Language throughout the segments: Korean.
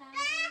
Bye.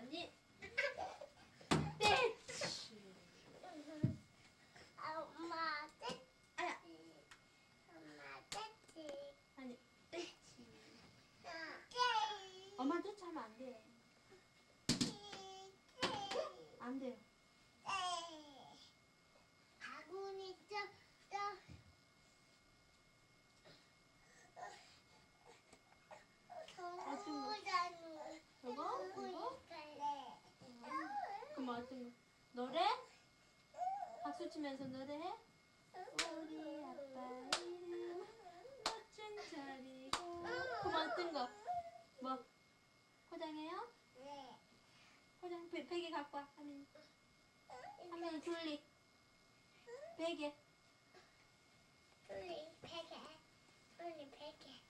언니. 대치. 엄마 떼 아야. 엄마 떼지 아니, 대치. 떼 엄마 쫓아하면 안 돼. 안 돼요. 바구니 쪄쪄 동물자는 이거? 이거? 갈래 그럼 어떤 거? 노래? 치면서 노래해? 우리 아빠 이름 멋진 자리고. 그럼 어떤 거? 뭐? 포장해요? 네. 포장 베, 베개 갖고 와. 하민 하민이 둘리. 베개. 우리 베개. 우리 베개.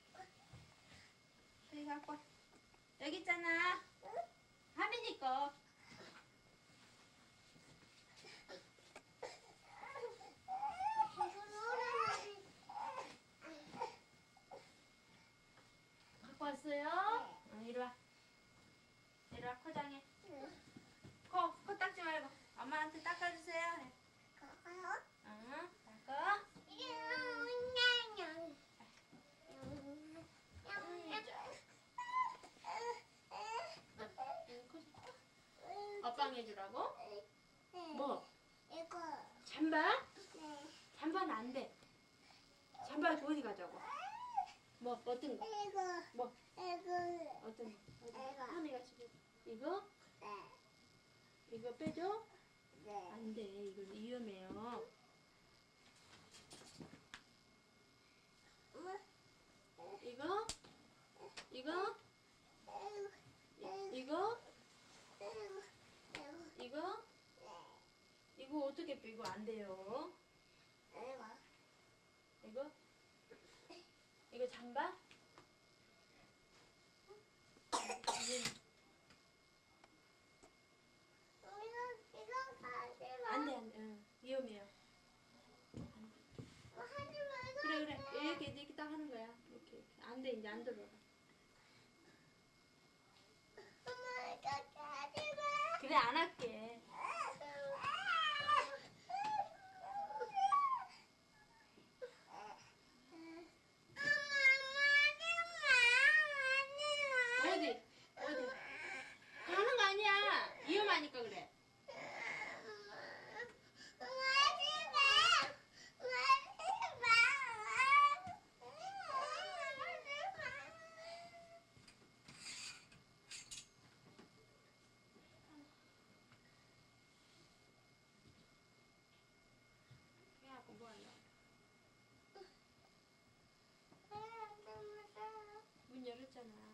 베개 갖고 와. 여기 있잖아. 하민이 거 왔어요? 응 이리 와 이리 와 포장해 코, 코 닦지 말고 엄마한테 닦아주세요 해. 응 닦아 아빠랑 해주라고? 뭐? 이거 잠바? 네. 잠바는 안 돼. 잠바 어디 가자고? 뭐 어떤 거? 이거 뭐 이거 어떤 거? 이거. 하미가 지금 이거 네. 이거 빼줘? 네. 안 돼. 이거 위험해요. 이거 이거 이- 이거 이거 이거 어떻게 빼고 안 돼요? 이거 이거 잠바? 이게 안 돼, 안 돼. 응, 위험해요. 그래, 그래. 이렇게, 이렇게 딱 하는 거야. 이렇게, 이렇게. 안 돼, 이제 안 들어가. 그래, 안 할게. turn around.